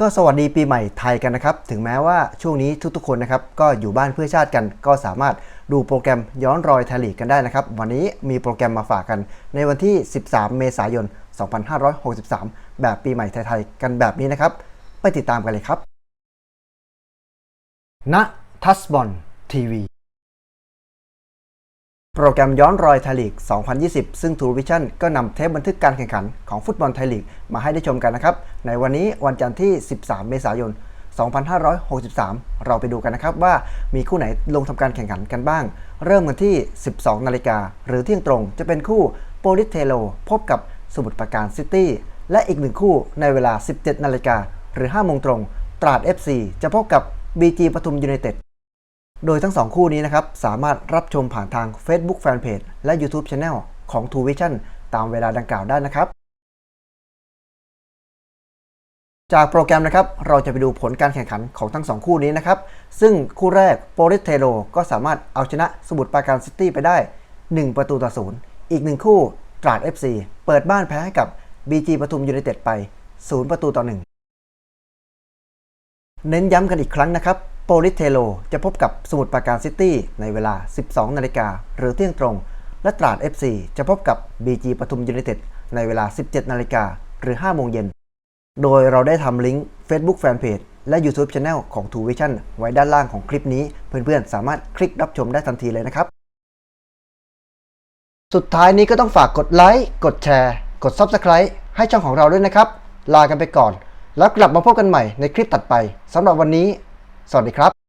ก็สวัสดีปีใหม่ไทยกันนะครับ ถึงแม้ว่าช่วงนี้ทุกๆคนนะครับ ก็อยู่บ้านเพื่อชาติกัน ก็สามารถดูโปรแกรมย้อนรอยไทยลีกกันได้นะครับ วันนี้มีโปรแกรมมาฝากกัน ในวันที่ 13 เมษายน 2563 แบบปีใหม่ไทยๆกันแบบนี้นะครับ ไปติดตามกันเลยครับณทัสบอลทีวี โปรแกรมย้อนรอยไทยลีก 2020 ซึ่ง True Vision ก็นำเทปบันทึกการแข่งขันของฟุตบอลไทยลีก มาให้ได้ชมกันนะครับ ในวันนี้วันจันทร์ที่ 13 เมษายน 2563 เราไปดูกันนะครับว่ามีคู่ไหนลงทำการแข่งขันกันบ้าง เริ่มกันที่ 12 นาฬิกาหรือเที่ยงตรง จะเป็นคู่โปลิสเทโลพบกับสมุทรปราการซิตี้ และอีกหนึ่งคู่ในเวลา 17 นาฬิกาหรือ 5 โมงตรง ตราด FC จะพบกับ BG ปทุมยูไนเต็ด โดยทั้ง2คู่นี้นะครับ สามารถรับชมผ่านทาง Facebook Fanpage และ YouTube Channel ของ True Vision ตามเวลาดังกล่าวได้นะครับ จากโปรแกรมนะครับ เราจะไปดูผลการแข่งขันของทั้ง2คู่นี้นะครับ ซึ่งคู่แรกโปลิสเทโ o ก็สามารถเอาชนะสมุทรปราการซิตี้ไปได้ 1 ประตูต่อศูนย์อีก1คู่ตราด FC เปิดบ้านแพ้ให้กับ BG ปทุมยูไนเต็ดไป 0 ประตูต่อ 1 เน้นย้ำกันอีกครั้งนะครับ ปลิสเทโ o จะพบกับสมุทรปราการซิตี้ในเวลา 12 นาฬิกาหรือเที่ยงตรง และตราด FC จะพบกับ BG ปทุมยูไนเต็ดในเวลา 17 นาฬิกาหรือ 5 โมงเย็น โดยเราได้ทำลิงก์ Facebook Fanpage และ YouTube Channel ของ True Vision ไว้ด้านล่างของคลิปนี้ เพื่อนๆ สามารถคลิกรับชมได้ทันทีเลยนะครับ สุดท้ายนี้ก็ต้องฝากกดไลค์ กดแชร์ กด Subscribe ให้ช่องของเราด้วยนะครับ ลากันไปก่อน แล้วกลับมาพบกันใหม่ในคลิปตัดไปสำหรับวันนี้ สวัสดีครับ